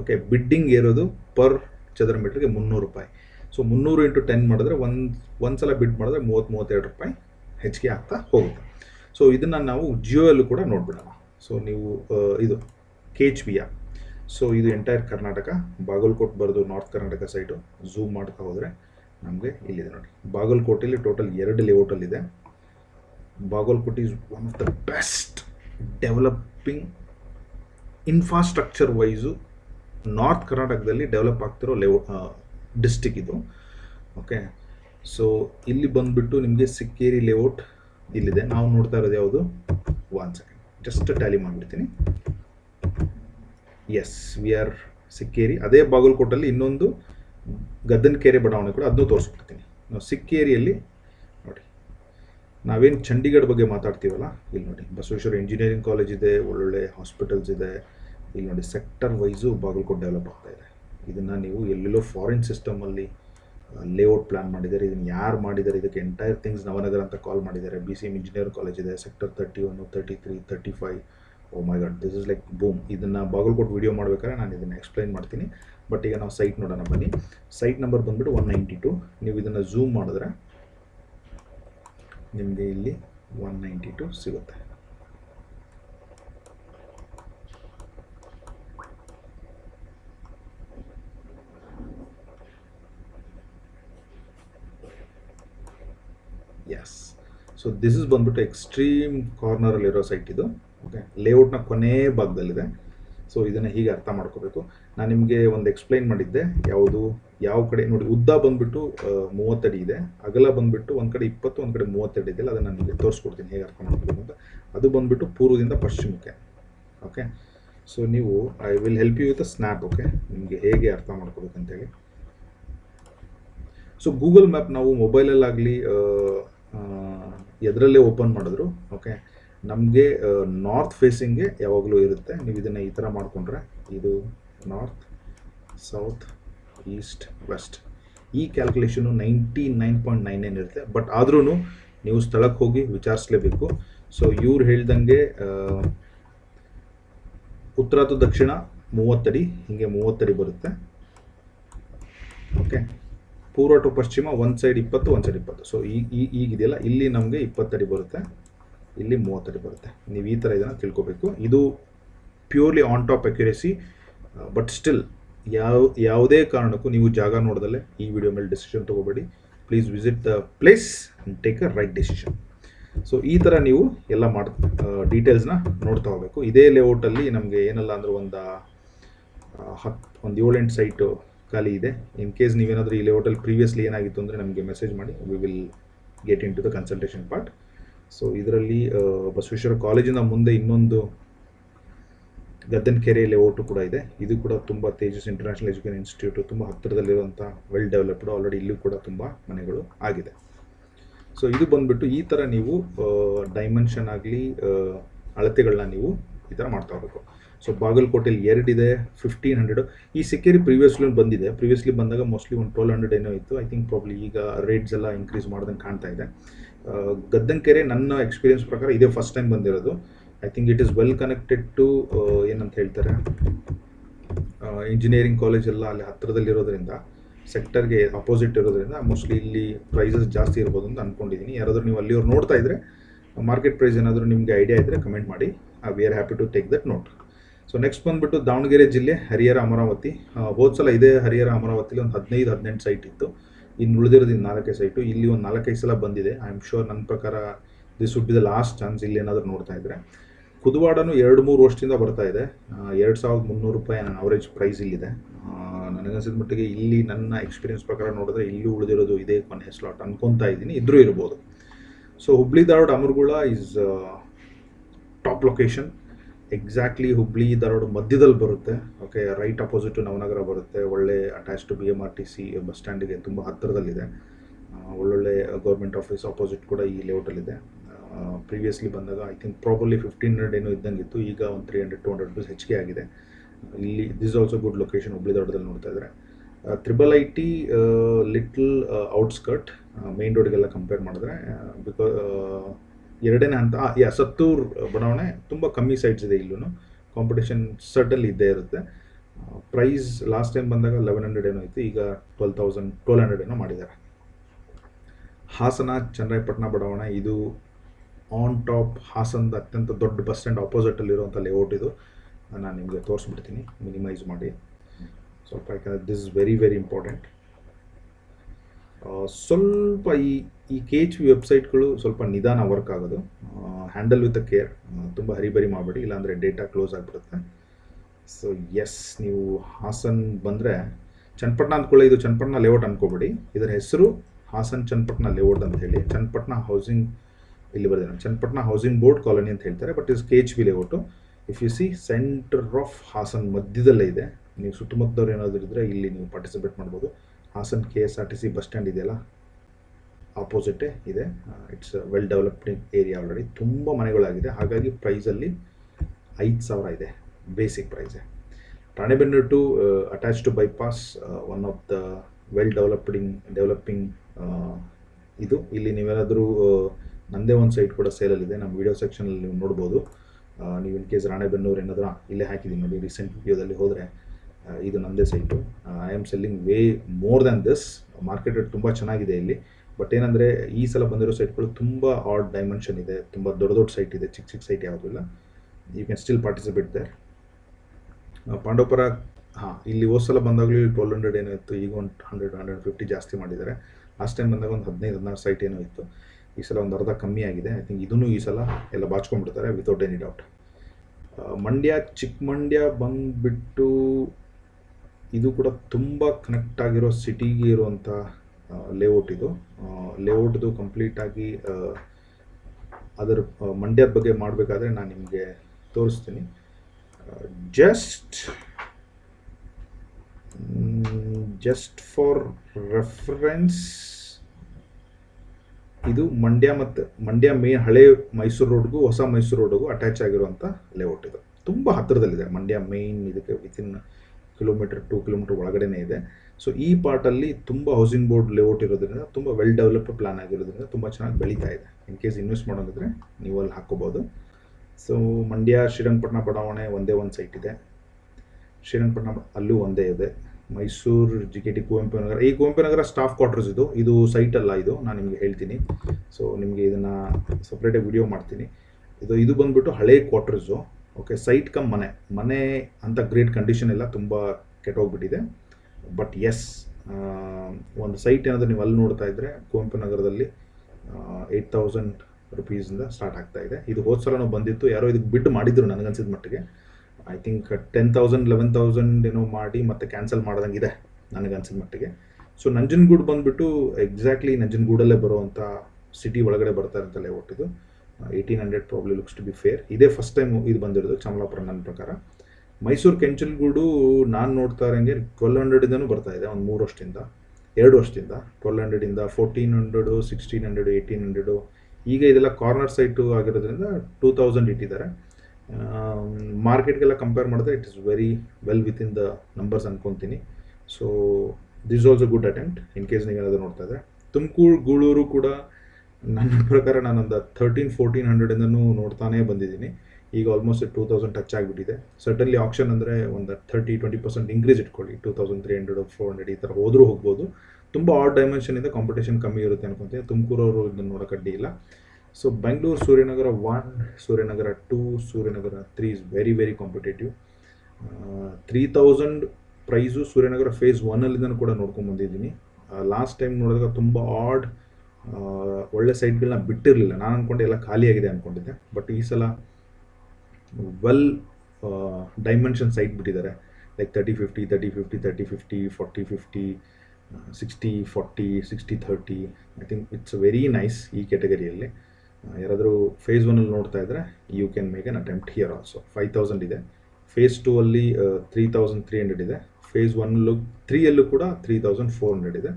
ಓಕೆ ಬಿಡ್ಡಿಂಗ್ ಇರೋದು ಪರ್ ಚದರ ಮೀಟ್ರಿಗೆ ಮುನ್ನೂರು ರೂಪಾಯಿ. ಸೊ ಮುನ್ನೂರು ಇಂಟು ಟೆನ್ ಮಾಡಿದ್ರೆ ಒಂದು ಒಂದು ಸಲ ಬಿಡ್ ಮಾಡಿದ್ರೆ ಮೂವತ್ತು, ಮೂವತ್ತೆರಡು ರೂಪಾಯಿ ಹೆಚ್ಚಿಗೆ ಆಗ್ತಾ ಹೋಗುತ್ತೆ. ಸೊ ಇದನ್ನು ನಾವು ಜಿಯೋಲ್ಲೂ ಕೂಡ ನೋಡ್ಬಿಡೋಣ. ಸೊ ನೀವು ಇದು K H B R so ಇದು ಎಂಟೈರ್ ಕರ್ನಾಟಕ ಬಾಗಲಕೋಟ್ ಬರೆದು ನಾರ್ತ್ ಕರ್ನಾಟಕ ಸೈಟು ಝೂಮ್ ಮಾಡ್ತಾ ಹೋದರೆ ನಮಗೆ ಇಲ್ಲಿದೆ ನೋಡಿ. ಬಾಗಲಕೋಟೆಯಲ್ಲಿ ಟೋಟಲ್ ಎರಡು ಲೇಔಟಲ್ಲಿದೆ Bagalkote is one of the best developing infrastructure wise north ಕರ್ನಾಟಕದಲ್ಲಿ ಡೆವಲಪ್ ಆಗ್ತಿರೋ ಲೇಔ ಡಿಸ್ಟಿಕ್ ಇದು. ಓಕೆ ಸೊ ಇಲ್ಲಿ ಬಂದುಬಿಟ್ಟು ನಿಮಗೆ ಸಿಕ್ಕೇರಿ ಲೇಔಟ್ ಇಲ್ಲಿದೆ. ನಾವು ನೋಡ್ತಾ ಇರೋದು ಯಾವುದು? ಒನ್ ಸೆಕೆಂಡ್ ಜಸ್ಟ್ ಟ್ಯಾಲಿ ಮಾಡಿಬಿಡ್ತೀನಿ. ಎಸ್ ವಿ ಆರ್ ಸಿಕ್ಕೇರಿ ಅದೇ ಬಾಗಲಕೋಟಲ್ಲಿ ಇನ್ನೊಂದು ಗದ್ದನಕೆರೆ ಬಡಾವಣೆ ಕೂಡ ಅದನ್ನು ತೋರಿಸ್ಬಿಡ್ತೀನಿ. ನಾವು ಸಿಕ್ಕೇರಿಯಲ್ಲಿ ನೋಡಿ, ನಾವೇನು ಚಂಡೀಗಢ ಬಗ್ಗೆ ಮಾತಾಡ್ತೀವಲ್ಲ? ಇಲ್ಲಿ ನೋಡಿ, ಬಸವೇಶ್ವರ ಇಂಜಿನಿಯರಿಂಗ್ ಕಾಲೇಜ್ ಇದೆ, ಒಳ್ಳೊಳ್ಳೆ ಹಾಸ್ಪಿಟಲ್ಸ್ ಇದೆ. ಇಲ್ಲಿ ನೋಡಿ ಸೆಕ್ಟರ್ ವೈಸು ಬಾಗಲಕೋಟೆ ಡೆವಲಪ್ ಆಗ್ತಾ ಇದೆ. ಇದನ್ನು ನೀವು ಎಲ್ಲೆಲ್ಲೋ ಫಾರಿನ್ ಸಿಸ್ಟಮಲ್ಲಿ ಲೇಔಟ್ ಪ್ಲಾನ್ ಮಾಡಿದ್ದಾರೆ, ಇದನ್ನು ಯಾರು ಮಾಡಿದ್ದಾರೆ, ಇದಕ್ಕೆ ಎಂಟೈರ್ ಥಿಂಗ್ಸ್ ನವನಗರ ಅಂತ ಕಾಲ್ ಮಾಡಿದ್ದಾರೆ. B C M engineer college ಇದೆ sector thirty one thirty three thirty five oh my god this is like boom ಇದನ್ನು ಬಾಗಲ್ಕೋಟ್ ವಿಡಿಯೋ ಮಾಡ್ಬೇಕಾದ್ರೆ ನಾನು ಇದನ್ನು ಎಕ್ಸ್ಪ್ಲೈನ್ ಮಾಡ್ತೀನಿ. ಬಟ್ ಈಗ ನಾವು ಸೈಟ್ ನೋಡೋಣ, ಬನ್ನಿ. ಸೈಟ್ ನಂಬರ್ ಬಂದ್ಬಿಟ್ಟು ಒನ್ ನೈಂಟಿ ಟು ನೀವು ಇದನ್ನು ಝೂಮ್ ಮಾಡಿದ್ರೆ ನಿಮಗೆ ಇಲ್ಲಿ ಒನ್ ನೈಂಟಿ ಟು ಸಿಗುತ್ತೆ. ಎಸ್ ಸೊ ದಿಸ್ ಇಸ್ ಬಂದ್ಬಿಟ್ಟು ಎಕ್ಸ್ಟ್ರೀಮ್ ಕಾರ್ನರಲ್ಲಿರೋ ಸೈಟ್ ಇದು. ಓಕೆ ಲೇಔಟ್ನ ಕೊನೆ ಭಾಗದಲ್ಲಿದೆ. ಸೊ ಇದನ್ನು ಹೀಗೆ ಅರ್ಥ ಮಾಡ್ಕೋಬೇಕು. ನಾನು ನಿಮಗೆ ಒಂದು ಎಕ್ಸ್ಪ್ಲೈನ್ ಮಾಡಿದ್ದೆ. ಯಾವುದು, ಯಾವ ಕಡೆ, ನೋಡಿ ಉದ್ದ ಬಂದುಬಿಟ್ಟು ಮೂವತ್ತಡಿ ಇದೆ. ಅಗಲ ಬಂದುಬಿಟ್ಟು ಒಂದು ಕಡೆ ಇಪ್ಪತ್ತು, ಒಂದು ಕಡೆ ಮೂವತ್ತಡಿ ಇದೆಯಲ್ಲ ಅದನ್ನು ನಾನು ನಿಮಗೆ ತೋರಿಸ್ಕೊಡ್ತೀನಿ. ಹೇಗೆ ಅರ್ಥ ಮಾಡ್ಕೋಬೇಕು ಅಂತ. ಅದು ಬಂದುಬಿಟ್ಟು ಪೂರ್ವದಿಂದ ಪಶ್ಚಿಮಕ್ಕೆ. ಓಕೆ ಸೊ ನೀವು I will help you with a snap okay ನಿಮಗೆ ಹೇಗೆ ಅರ್ಥ ಮಾಡ್ಕೋಬೇಕಂತೇಳಿ ಸೊ ಗೂಗಲ್ ಮ್ಯಾಪ್ ನಾವು ಮೊಬೈಲಲ್ಲಾಗಲಿ ಎದರಲ್ಲೇ ಓಪನ್ ಮಾಡಿದ್ರು ಓಕೆ ನಮಗೆ ನಾರ್ತ್ ಫೇಸಿಂಗ್ಗೆ ಯಾವಾಗಲೂ ಇರುತ್ತೆ. ನೀವು ಇದನ್ನು ಈ ಥರ ಮಾಡಿಕೊಂಡ್ರೆ ಇದು ನಾರ್ತ್ ಸೌತ್ ಈಸ್ಟ್ ವೆಸ್ಟ್ ಈ calculation ninety nine point nine nine ಇರುತ್ತೆ. ಬಟ್ ಆದ್ರೂ ನೀವು ಸ್ಥಳಕ್ಕೆ ಹೋಗಿ ವಿಚಾರಿಸಲೇಬೇಕು. ಸೊ ಇವ್ರು ಹೇಳ್ದಂಗೆ ಉತ್ತರ ಅಥವಾ ದಕ್ಷಿಣ ಮೂವತ್ತಡಿ, ಹೀಗೆ ಮೂವತ್ತಡಿ ಬರುತ್ತೆ. ಓಕೆ ಪೂರ್ವ ಟು ಪಶ್ಚಿಮ, ಒಂದು ಸೈಡ್ ಇಪ್ಪತ್ತು, ಒಂದು ಸೈಡ್ ಇಪ್ಪತ್ತು. ಸೊ ಈ ಈಗಿದೆಯಲ್ಲ, ಇಲ್ಲಿ ನಮಗೆ ಇಪ್ಪತ್ತಡಿ ಬರುತ್ತೆ, ಇಲ್ಲಿ ಮೂವತ್ತಡಿ ಬರುತ್ತೆ. ನೀವು ಈ ಥರ ಇದನ್ನು ತಿಳ್ಕೊಬೇಕು. ಇದು purely on top accuracy but still ಯಾವ, ಯಾವುದೇ ಕಾರಣಕ್ಕೂ ನೀವು ಜಾಗ ನೋಡಿದಲ್ಲೇ ಈ ವಿಡಿಯೋ ಮೇಲೆ decision ತೊಗೋಬೇಡಿ. Please visit the place and take a right decision so ಈ ಥರ ನೀವು ಎಲ್ಲ ಮಾಡ್ ಡೀಟೇಲ್ಸ್ನ ನೋಡ್ತಾ ಹೋಗಬೇಕು. ಇದೇ ಲೇಔಟಲ್ಲಿ ನಮಗೆ ಏನಲ್ಲ ಅಂದ್ರೆ ಒಂದು ಹತ್ತು ಒಂದು ಏಳೆಂಟು ಸೈಟು ಖಾಲಿ ಇದೆ. ಇನ್ ಕೇಸ್ ನೀವೇನಾದರೂ ಈ ಲೇಔಟಲ್ಲಿ ಪ್ರೀವಿಯಸ್ಲಿ ಏನಾಗಿತ್ತು ಅಂದರೆ ನಮಗೆ ಮೆಸೇಜ್ ಮಾಡಿ we will get into the consultation part so ಇದರಲ್ಲಿ ಬಸವೇಶ್ವರ ಕಾಲೇಜಿನ ಮುಂದೆ ಇನ್ನೊಂದು ಗದ್ದನಕೆರೆ ಲೇಔಟು ಕೂಡ ಇದೆ. ಇದು ಕೂಡ ತುಂಬ ತೇಜಸ್ ಇಂಟರ್ನ್ಯಾಷನಲ್ ಎಜುಕೇಷನ್ ಇನ್ಸ್ಟಿಟ್ಯೂಟು ತುಂಬ ಹತ್ತಿರದಲ್ಲಿರುವಂಥ ವೆಲ್ ಡೆವಲಪ್ಡ್ ಆಲ್ರೆಡಿ ಇಲ್ಲೂ ಕೂಡ ತುಂಬ ಮನೆಗಳು ಆಗಿದೆ. ಸೊ ಇದು ಬಂದುಬಿಟ್ಟು ಈ ಥರ ನೀವು ಡೈಮೆನ್ಷನ್ ಆಗಲಿ ಅಳತೆಗಳನ್ನ ನೀವು ಈ ಥರ ಮಾಡ್ತಾ ಹೋಗಬೇಕು ಸೊ ಬಾಗಲಕೋಟೆಯಲ್ಲಿ ಎರಡಿದೆ ಫಿಫ್ಟೀನ್ ಹಂಡ್ರೆಡು ಈ ಸಿಕ್ಕೇರಿ ಪ್ರೀವಿಯಸ್ಲಿ ಬಂದಿದೆ. ಪ್ರೀವಿಯಸ್ಲಿ ಬಂದಾಗ ಮೋಸ್ಟ್ಲಿ ಒಂದು ಟ್ವೆಲ್ ಹಂಡ್ರೆಡ್ ಏನೋ ಇತ್ತು. ಐ ಥಿಂಕ್ ಪ್ರಾಬ್ಲಿ ಈಗ ರೇಟ್ಸ್ ಎಲ್ಲ ಇನ್ಕ್ರೀಸ್ ಮಾಡ್ದಂಗೆ ಕಾಣ್ತಾ ಇದೆ. ಗದ್ದಂಕೆರೆ ನನ್ನ ಎಕ್ಸ್ಪೀರಿಯನ್ಸ್ ಪ್ರಕಾರ ಇದೇ ಫಸ್ಟ್ ಟೈಮ್ ಬಂದಿರೋದು. I think it is well connected to ಏನಂತ ಹೇಳ್ತಾರೆ? ಇಂಜಿನಿಯರಿಂಗ್ ಕಾಲೇಜ್ ಎಲ್ಲ ಅಲ್ಲಿ ಹತ್ತಿರದಲ್ಲಿರೋದ್ರಿಂದ ಸೆಕ್ಟರ್ಗೆ ಅಪೋಸಿಟ್ ಇರೋದ್ರಿಂದ ಮೋಸ್ಟ್ಲಿ ಇಲ್ಲಿ ಪ್ರೈಸಸ್ ಜಾಸ್ತಿ ಇರ್ಬೋದು ಅಂತ ಅಂದ್ಕೊಂಡಿದ್ದೀನಿ ಯಾರಾದರೂ ನೀವು ಅಲ್ಲಿಯವ್ರು ನೋಡ್ತಾ ಇದ್ದರೆ ಮಾರ್ಕೆಟ್ ಪ್ರೈಸ್ ಏನಾದರೂ ನಿಮಗೆ ಐಡಿಯಾ ಇದ್ದರೆ ಕಮೆಂಟ್ ಮಾಡಿ. We are happy to take that note so next ಬಂದುಬಿಟ್ಟು ದಾವಣಗೆರೆ ಜಿಲ್ಲೆ ಹರಿಹರ ಅಮರಾವತಿ. ಹೋದ ಸಲ ಇದೇ ಹರಿಹರ ಅಮರಾವತಿಲಿ ಒಂದು ಹದಿನೈದು, ಹದಿನೆಂಟು ಸೈಟ್ ಇತ್ತು. ಇನ್ನು ಉಳಿದಿರೋದು ಇನ್ನು ನಾಲ್ಕೈದು ಸೈಟು ಇಲ್ಲಿ ಒಂದು ನಾಲ್ಕೈದು ಸಲ ಬಂದಿದೆ. ಐ ಆಮ್ ಶೋರ್ ನನ್ನ ಪ್ರಕಾರ this would be the last chance ಇಲ್ಲಿ ಏನಾದರೂ ನೋಡ್ತಾ ಇದ್ದರೆ ಕುದುವಾಡನೂ ಎರಡು, ಮೂರು ವರ್ಷದಿಂದ ಬರ್ತಾ ಇದೆ. ಎರಡು ಸಾವಿರದ ಮುನ್ನೂರು ರೂಪಾಯಿ ನನ್ನ ಅವರೇಜ್ ಪ್ರೈಸ್ ಇಲ್ಲಿದೆ. ನನಗನ್ಸಿದ ಮಟ್ಟಿಗೆ ಇಲ್ಲಿ ನನ್ನ ಎಕ್ಸ್ಪೀರಿಯನ್ಸ್ ಪ್ರಕಾರ ನೋಡಿದ್ರೆ ಇಲ್ಲೂ ಉಳಿದಿರೋದು ಇದೇ ಕೊನೆಯ ಸ್ಲಾಟ್ ಅನ್ಕೊತಾ ಇದ್ದೀನಿ. ಇದ್ರೂ ಇರ್ಬೋದು. So Hubli Dharwad Amargol is top location exactly Hubli Dharwad ಮಧ್ಯದಲ್ಲಿ ಬರುತ್ತೆ ಓಕೆ ರೈಟ್ ಅಪೋಸಿಟ್ ನವನಗರ ಬರುತ್ತೆ ಒಳ್ಳೆ attach to B M R T C bus ಸ್ಟ್ಯಾಂಡಿಗೆ ತುಂಬ ಹತ್ತಿರದಲ್ಲಿದೆ ಒಳ್ಳೊಳ್ಳೆ ಗೌರ್ಮೆಂಟ್ ಆಫೀಸ್ ಅಪೋಸಿಟ್ ಕೂಡ ಈ ಲೇಔಟಲ್ಲಿದೆ ಪ್ರೀವಿಯಸ್ಲಿ ಬಂದಾಗ I think probably fifteen hundred ಏನೋ ಇದ್ದಂಗಿತ್ತು ಈಗ ಒಂದು three hundred two hundred rupees ಹೆಚ್ಚಿಗೆ ಆಗಿದೆ. ಇಲ್ಲಿ this also good location Hubli ಧಾರವಾಡದಲ್ಲಿ ನೋಡ್ತಾ ಇದ್ದಾರೆ triple I T little outskirt main ರೋಡ್ಗೆಲ್ಲ compare ಮಾಡಿದ್ರೆ ಬಿಕಾ ಎರಡನೇ ಹಂತ ಯಾ, ಸತ್ತೂರ್ ಬಡಾವಣೆ ತುಂಬ ಕಮ್ಮಿ ಸೈಟ್ಸ್ ಇದೆ ಇಲ್ಲೂ ಕಾಂಪಿಟೇಷನ್ ಸಡಲ್ ಇದ್ದೇ ಇರುತ್ತೆ. ಪ್ರೈಸ್ ಲಾಸ್ಟ್ ಟೈಮ್ ಬಂದಾಗ ಲೆವೆನ್ ಹಂಡ್ರೆಡ್ ಏನೋ ಇತ್ತು, ಈಗ ಟ್ವೆಲ್ ತೌಸಂಡ್ ಟ್ವೆಲ್ ಹಂಡ್ರೆಡ್ ಏನೋ ಮಾಡಿದ್ದಾರೆ. ಹಾಸನ, ಚನ್ನರಾಯಪಟ್ಟಣ ಬಡಾವಣೆ ಇದು ಆನ್ ಟಾಪ್ ಹಾಸನದ ಅತ್ಯಂತ ದೊಡ್ಡ ಬಸ್ ಸ್ಟ್ಯಾಂಡ್ ಆಪೋಸಿಟಲ್ಲಿರುವಂಥ ಲೇಔಟ್ ಇದು. ನಾನು ನಿಮಗೆ ತೋರಿಸ್ಬಿಡ್ತೀನಿ ಮಿನಿಮೈಸ್ ಮಾಡಿ. ಸ್ವಲ್ಪ ಯಾಕಂದರೆ this is very very important ಸ್ವಲ್ಪ ಈ ಈ ಕೆ ಎಚ್ ವಿ ವೆಬ್ಸೈಟ್ಗಳು ಸ್ವಲ್ಪ ನಿಧಾನ ವರ್ಕ್ ಆಗೋದು. ಹ್ಯಾಂಡಲ್ ವಿತ್ ಅ ಕೇರ್ ತುಂಬ ಹರಿಬರಿ ಮಾಡಬೇಡಿ, ಇಲ್ಲಾಂದರೆ ಡೇಟಾ ಕ್ಲೋಸ್ ಆಗಿಬಿಡುತ್ತೆ. ಸೊ ಎಸ್ ನೀವು ಹಾಸನ್ ಬಂದರೆ ಚನ್ನಪಟ್ಟಣ ಅಂದ್ಕೊಳ್ಳಿ, ಇದು ಚನ್ನಪಟ್ಟಣ ಲೇಔಟ್ ಅನ್ಕೋಬೇಡಿ. ಇದರ ಹೆಸರು ಹಾಸನ್ ಚನ್ನಪಟ್ಟಣ ಲೇಔಟ್ ಅಂತ ಹೇಳಿ. ಚನ್ನಪಟ್ಟಣ ಹೌಸಿಂಗ್ ಇಲ್ಲಿ ಬರ್ದೇನೆ ಚನ್ನಪಟ್ಟಣ ಹೌಸಿಂಗ್ ಬೋರ್ಡ್ ಕಾಲೋನಿ ಅಂತ ಹೇಳ್ತಾರೆ but is K H B layout if you see centre of Hassan ಮಧ್ಯದಲ್ಲೇ ಇದೆ. ನೀವು ಸುತ್ತಮುತ್ತದವ್ರು ಏನಾದರೂ ಇದ್ದರೆ ಇಲ್ಲಿ ನೀವು ಪಾರ್ಟಿಸಿಪೇಟ್ ಮಾಡ್ಬೋದು. Hassan K S R T C bus stand ಇದೆಯಲ್ಲ ಆಪೋಸಿಟೇ ಇದೆ. It's well developed area already ತುಂಬ ಮನೆಗಳಾಗಿದೆ. ಹಾಗಾಗಿ ಪ್ರೈಸಲ್ಲಿ ಐದು ಸಾವಿರ ಇದೆ basic ಪ್ರೈಸೇ Ranebennur to attach to bypass one of the well developing developing ಇದು. ಇಲ್ಲಿ ನೀವೇನಾದರೂ ನಂದೇ ಒಂದು ಸೈಟ್ ಕೂಡ ಸೇಲಲ್ಲಿದೆ ನಮ್ಮ ವಿಡಿಯೋ ಸೆಕ್ಷನಲ್ಲಿ ನೀವು ನೋಡ್ಬೋದು. ನೀವು ಇನ್ ಕೇಸ್ ರಾಣೆಬೆನ್ನೂರು ಏನಾದರೂ ಇಲ್ಲೇ ಹಾಕಿದ್ದೀನಿ ನೋಡಿ ರೀಸೆಂಟ್ ವಿಡಿಯೋದಲ್ಲಿ ಹೋದರೆ. ಇದು ನಮ್ಮದೇ site I am selling way more than this market ತುಂಬ ಚೆನ್ನಾಗಿದೆ ಇಲ್ಲಿ. ಬಟ್ ಏನಂದರೆ, ಈ ಸಲ ಬಂದಿರೋ ಸೈಟ್ಗಳು ತುಂಬ ಆಡ್ ಡೈಮೆನ್ಷನ್ ಇದೆ. ತುಂಬ ದೊಡ್ಡ ದೊಡ್ಡ ಸೈಟ್ ಇದೆ. ಚಿಕ್ಕ ಚಿಕ್ಕ ಸೈಟ್ ಯಾವುದೂ ಇಲ್ಲ. You can still participate there Pandavapura, ಹಾಂ, ಇಲ್ಲಿ ಹೋದ ಸಲ ಬಂದಾಗಲೂ ಟ್ವೆಲ್ ಹಂಡ್ರೆಡ್ ಏನೋ ಇತ್ತು. ಈಗ ಒಂದು ಹಂಡ್ರೆಡ್ ಹಂಡ್ರೆಡ್ ಫಿಫ್ಟಿ ಜಾಸ್ತಿ ಮಾಡಿದ್ದಾರೆ. ಲಾಸ್ಟ್ ಟೈಮ್ ಬಂದಾಗ ಒಂದು ಹದಿನೈದು, ಹದಿನಾರು ಸೈಟ್ ಏನೋ ಇತ್ತು. ಈ ಸಲ ಒಂದು ಅರ್ಧ ಕಮ್ಮಿ ಆಗಿದೆ. ಐ ಥಿಂಕ್ ಇದನ್ನು ಈ ಸಲ ಎಲ್ಲ ಬಾಚ್ಕೊಂಡ್ಬಿಡ್ತಾರೆ without any doubt Mandya Chikkamandya ಬಂದುಬಿಟ್ಟು ಇದು ಕೂಡ ತುಂಬ ಕನೆಕ್ಟ್ ಆಗಿರೋ ಸಿಟಿಗೆ ಇರುವಂಥ ಲೇಔಟ್ ಇದು. ಲೇಔಟ್ದು ಕಂಪ್ಲೀಟಾಗಿ ಅದರ ಮಂಡ್ಯದ ಬಗ್ಗೆ ಮಾಡಬೇಕಾದ್ರೆ ನಾನು ನಿಮಗೆ ತೋರಿಸ್ತೀನಿ. ಜಸ್ಟ್ ಜಸ್ಟ್ ಫಾರ್ ರೆಫರೆನ್ಸ್ ಇದು ಮಂಡ್ಯ ಮತ್ತು, ಮಂಡ್ಯ ಮೇನ್ ಹಳೆ ಮೈಸೂರು ರೋಡ್ಗೂ ಹೊಸ ಮೈಸೂರು ರೋಡ್ಗೂ ಅಟ್ಯಾಚ್ ಆಗಿರುವಂಥ ಲೇಔಟ್ ಇದು. ತುಂಬ ಹತ್ತಿರದಲ್ಲಿದೆ ಮಂಡ್ಯ ಮೇನ್ ಇದಕ್ಕೆ ವಿತಿನ್ ಕಿಲೋಮೀಟರ್ ಟೂ ಕಿಲೋಮೀಟರ್ ಒಳಗಡೆನೇ ಇದೆ. ಸೊ ಈ ಪಾರ್ಟಲ್ಲಿ ತುಂಬ ಹೌಸಿಂಗ್ ಬೋರ್ಡ್ ಲೇಔಟ್ ಇರೋದ್ರಿಂದ, ತುಂಬ ವೆಲ್ ಡೆವಲಪ್ ಪ್ಲಾನ್ ಆಗಿರೋದ್ರಿಂದ ತುಂಬ ಚೆನ್ನಾಗಿ ಬೆಳೀತಾ ಇದೆ. ಇನ್ ಕೇಸ್ ಇನ್ವೆಸ್ಟ್ ಮಾಡೋದಿದ್ರೆ ನೀವು ಅಲ್ಲಿ ಹಾಕ್ಕೋಬೋದು. ಸೊ ಮಂಡ್ಯ, ಶ್ರೀರಂಗಪಟ್ಟಣ ಬಡಾವಣೆ ಒಂದೇ ಒಂದು ಸೈಟ್ ಇದೆ. ಶ್ರೀರಂಗಪಟ್ಟಣ ಅಲ್ಲೂ ಒಂದೇ ಇದೆ. Mysuru G K T Kuvempu Nagar. ಈ ಕುವೆಂಪು ನಗರ ಸ್ಟಾಫ್ ಕ್ವಾರ್ಟರ್ಸ್ ಇದು. ಇದು ಸೈಟ್ ಅಲ್ಲ ಇದು. ನಾನು ನಿಮಗೆ ಹೇಳ್ತೀನಿ. ಸೊ ನಿಮಗೆ ಇದನ್ನು ಸಪ್ರೇಟಾಗಿ ವಿಡಿಯೋ ಮಾಡ್ತೀನಿ. ಇದು ಇದು ಬಂದ್ಬಿಟ್ಟು ಹಳೆ ಕ್ವಾರ್ಟರ್ಸು ಓಕೆ ಸೈಟ್ ಕಮ್ ಮನೆ. ಮನೆ ಅಂತ ಗ್ರೇಟ್ ಕಂಡೀಷನ್ ಎಲ್ಲ ತುಂಬ ಕೆಟ್ಟೋಗ್ಬಿಟ್ಟಿದೆ. ಬಟ್ ಎಸ್ ಒಂದು ಸೈಟ್ ಏನಾದರೂ ನೀವು ಅಲ್ಲಿ ನೋಡ್ತಾ ಇದ್ದರೆ ಕುವೆಂಪು ನಗರದಲ್ಲಿ ಏಯ್ಟ್ ತೌಸಂಡ್ ರುಪೀಸಿಂದ ಸ್ಟಾರ್ಟ್ ಆಗ್ತಾ ಇದೆ. ಇದು ಹೋದ ಸಲನೂ ಬಂದಿತ್ತು. ಯಾರೋ ಇದಕ್ಕೆ ಬಿಡ್ ಮಾಡಿದ್ರು ನನಗನ್ಸಿದ ಮಟ್ಟಿಗೆ. I think ten thousand eleven thousand ಏನೋ ಮಾಡಿ ಮತ್ತೆ ಕ್ಯಾನ್ಸಲ್ ಮಾಡ್ದಂಗಿದೆ ನನಗನ್ಸಿದ ಮಟ್ಟಿಗೆ. ಸೊ ನಂಜನಗೂಡು ಬಂದುಬಿಟ್ಟು ಎಕ್ಸಾಕ್ಟ್ಲಿ ನಂಜನಗೂಡಲ್ಲೇ ಬರುವಂಥ ಸಿಟಿ ಒಳಗಡೆ ಬರ್ತಾ ಇರುತ್ತಲ್ಲೇ ಇದು eighteen hundred probably looks to be fair ಇದೇ ಫಸ್ಟ್ ಟೈಮ್ ಇದು ಬಂದಿರೋದು, ಚಾಮಲಾಪುರ ನನ್ನ ಪ್ರಕಾರ. ಮೈಸೂರು ಕೆಂಚಲ್ಗೂಡು ನಾನು ನೋಡ್ತಾ ಇರೋಂಗೆ ಟ್ವೆಲ್ ಹಂಡ್ರೆಡಿಂದನೂ ಬರ್ತಾ ಇದೆ, ಒಂದು ಮೂರು ವರ್ಷದಿಂದ, ಎರಡು ವರ್ಷದಿಂದ. Twelve ಹಂಡ್ರೆಡಿಂದ fourteen hundred sixteen hundred eighteen hundred ಈಗ ಇದೆಲ್ಲ ಕಾರ್ನರ್ ಸೈಟು ಆಗಿರೋದ್ರಿಂದ ಟೂ ತೌಸಂಡ್ ಇಟ್ಟಿದ್ದಾರೆ. ಮಾರ್ಕೆಟ್ಗೆಲ್ಲ ಕಂಪೇರ್ ಮಾಡಿದ್ರೆ it is very well within the numbers ಅನ್ಕೊತೀನಿ so this also good attempt in case ನೀವೇನಾದರೂ ನೋಡ್ತಾ ಇದ್ದರೆ ತುಮಕೂರು, ಗೂಳೂರು ಕೂಡ ನನ್ನ ಪ್ರಕಾರ ನಾನೊಂದು ಥರ್ಟೀನ್ ಫೋರ್ಟೀನ್ ಹಂಡ್ರೆಡಿಂದನೂ ನೋಡ್ತಾನೇ ಬಂದಿದ್ದೀನಿ. ಈಗ ಆಲ್ಮೋಸ್ಟ್ ಟೂ ತೌಸಂಡ್ ಟಚ್ ಆಗಿಬಿಟ್ಟಿದೆ. ಸಡನ್ಲಿ ಆಪ್ಷನ್ ಅಂದರೆ ಒಂದು ಥರ್ಟಿ ಟ್ವೆಂಟಿ ಪರ್ಸೆಂಟ್ ಇಂಕ್ರೀಸ್ ಇಟ್ಕೊಳ್ಳಿ. Two thousand three hundred four hundred ಈ ಥರ ಹೋದರೂ ಹೋಗ್ಬೋದು. ತುಂಬ ಆಡ್ ಡೈಮೆನ್ಷನಿಂದ ಕಾಂಪಿಟೇಷನ್ ಕಮ್ಮಿ ಇರುತ್ತೆ ಅನ್ಕೊತೀನಿ. ತುಮಕೂರವರು ಇದನ್ನು ನೋಡೋಕೆ ಅಡ್ಡಿ ಇಲ್ಲ. So Bengaluru Suryanagar one Suryanagar two Suryanagar three is very very competitive three thousand price Suryanagar phase ಒನ್ನಲ್ಲಿಂದನೂ ಕೂಡ ನೋಡ್ಕೊಂಡು ಬಂದಿದ್ದೀನಿ. ಲಾಸ್ಟ್ ಟೈಮ್ ನೋಡಿದಾಗ ತುಂಬ ಆಡ್ ಒಳ್ಳೆ ಸೈಟ್ಗಳನ್ನ ಬಿಟ್ಟಿರಲಿಲ್ಲ. ನಾನು ಅಂದ್ಕೊಂಡೆ ಎಲ್ಲ ಖಾಲಿಯಾಗಿದೆ ಅಂದ್ಕೊಂಡಿದ್ದೆ ಬಟ್ ಈ ಸಲ ವೆಲ್ ಡೈಮೆನ್ಷನ್ ಸೈಟ್ ಬಿಟ್ಟಿದ್ದಾರೆ. Like thirty fifty thirty fifty thirty fifty forty fifty sixty forty sixty thirty I think it's very nice ಈ ಕೆಟಗರಿಯಲ್ಲಿ ಯಾರಾದರೂ ಫೇಸ್ ಒನ್ನಲ್ಲಿ ನೋಡ್ತಾ ಇದ್ದರೆ you can make an attempt here also five thousand ಇದೆ. ಫೇಸ್ ಟೂ ಅಲ್ಲಿ ತ್ರೀ ತೌಸಂಡ್ ತ್ರೀ ಹಂಡ್ರೆಡ್ ಇದೆ. ಫೇಸ್ ಒನ್ನಲ್ಲೂ ತ್ರೀಯಲ್ಲೂ ಕೂಡ ತ್ರೀ ತೌಸಂಡ್ ಫೋರ್ ಹಂಡ್ರೆಡ್ ಇದೆ.